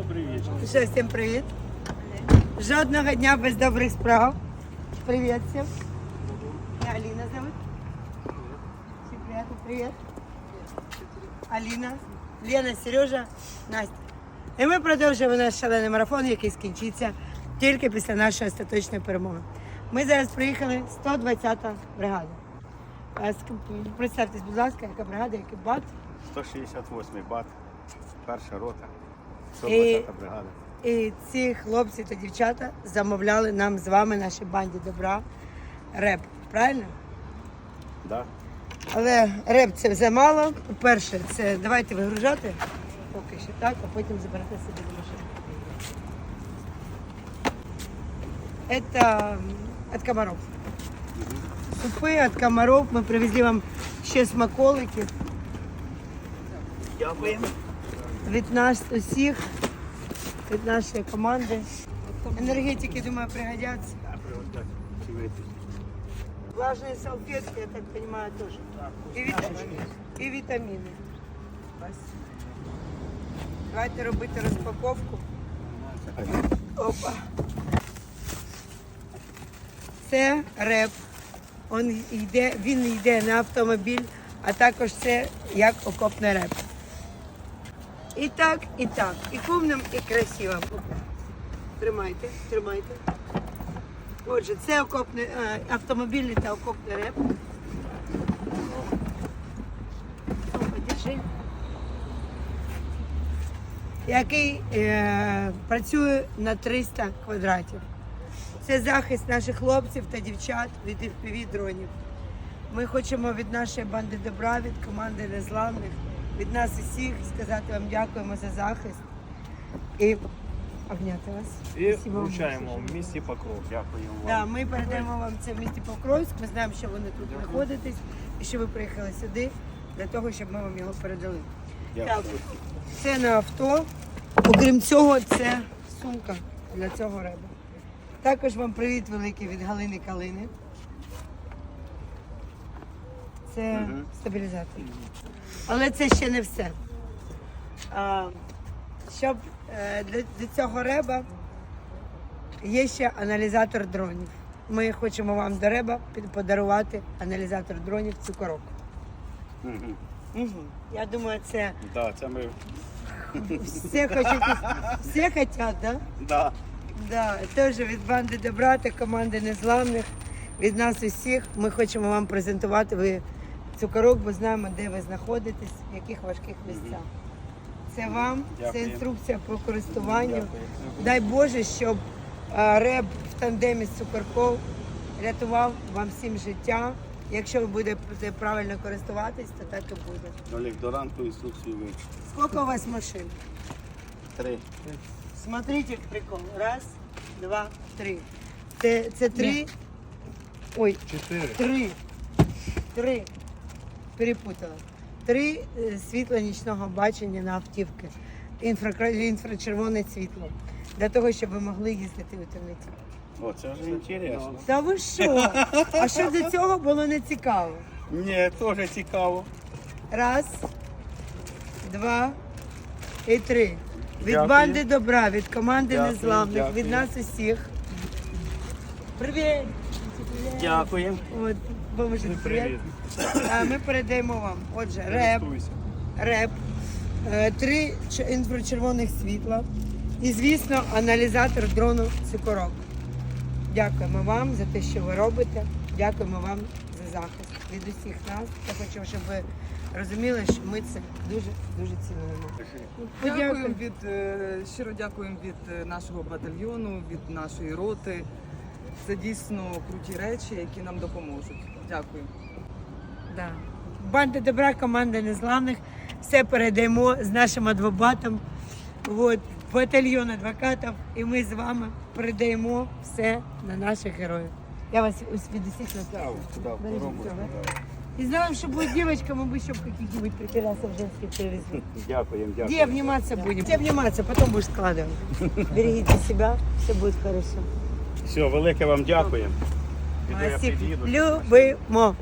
Добрый вечер. Ще всім привіт. Жодного дня без добрих справ. Привіт всім. Меня Алина зовут. Всем приятно, привет. Аліна, Лена, Сережа, Настя. І ми продовжуємо наш шалений марафон, який скінчиться тільки після нашої остаточної перемоги. Ми зараз приїхали 120-та бригада. Представтесь, будь ласка, яка бригада, який бат. 168-й бат, перша рота, І- 120 бригада. І ці хлопці та дівчата замовляли нам з вами, нашій банді добра, реп. Правильно? Да? Але реп це замало. По-перше, це давайте вигружати поки що так, а потім заберете собі до машини. Это от комаров. Супи от комаров. Ми привезли вам ще смаколики. Дякуємо від нас усіх, від нашої команди. Енергетики, думаю, пригодяться. Влажные салфетки, я так понимаю, тоже. И витамины. И витамины. Давайте робити розпаковку. Опа. Це реп. Он йде, він йде на автомобіль, а також це як окопний реп. І так, і так. І кумним, і красивим. Тримайте, тримайте. Отже, це окопний, е, автомобільний та окопний реп. Держи. Який е, працює на 300 квадратів. Це захист наших хлопців та дівчат від FPV дронів. Ми хочемо від нашої банди добра, від команди незламних, від нас усіх сказати вам дякуємо за захист і обняти вас. І Спасибо вам вручаємо дуже. в місті Покров. Дякуємо вам. Да, ми передаємо вам це в місті Покровськ. Ми знаємо, що вони тут знаходитесь і що ви приїхали сюди для того, щоб ми вам його передали. Так, Дякую. це на авто. Окрім цього, це сумка для цього реба. Також вам привіт великий від Галини Калини. Це стабілізатор. Але це ще не все. А, щоб е, для, для цього реба є ще аналізатор дронів. Ми хочемо вам до реба подарувати аналізатор дронів цукорок. Мгм. Угу. Я думаю, це Да, це ми. всі хочуть, всі хочуть, да? Да. Да, теж від банди добра та команди незламних. Від нас усіх ми хочемо вам презентувати ви цукорок, бо знаємо, де ви знаходитесь, в яких важких місцях. Це вам, це інструкція по користуванню. Дякую. Дай Боже, щоб а, реб в тандемі з цукорком рятував вам всім життя. Якщо ви будете правильно користуватись, то так і буде. Олег, до ранку інструкцію ви. Скільки у вас машин? Три. Смотрите прикол. Раз, два, три. Це, це три. Ой, Чотири. три. Три. Перепутала. Три е, світла нічного бачення на автівки. Інфракра... Інфрачервоне світло. Для того, щоб ви могли їздити у темноті. О, це вже інтересно. Та ви що? А що до цього було не цікаво? Ні, теж цікаво. Раз, два і три. Від Дякую. банди добра, від команди Дякую, незламних, дякую. від нас усіх. Привіт! Дякуємо. От, поможіть, Ну, привіт. Привіт. А ми передаємо вам. Отже, реп, Користуйся. реп, е, три ч- інфрачервоних світла і, звісно, аналізатор дрону Сикорок. Дякуємо вам за те, що ви робите. Дякуємо вам за захист від усіх нас. Я хочу, щоб ви розуміли, що ми це дуже дуже цінуємо. Дякуємо від е, щиро дякуємо від е, нашого батальйону, від нашої роти. Це дійсно круті речі, які нам допоможуть. Дякую. Да. Банда добра, команда незламних. Все передаємо з нашим адвокатом. От, батальйон адвокатів. І ми з вами передаємо все на наших героїв. Я вас ус- від усіх нас Да, сюди, в Бережіть коробку. себе. да. И знаем, что будет девочка, мы бы еще каких-нибудь препирасов женских привезли. Дякуємо, Где дякуємо. обниматься будем? Где обниматься, потом будешь складывать. Берегите себя, все будет хорошо. Все, велике вам дякуємо. Піду я Спасибо. під'їду. Любимо.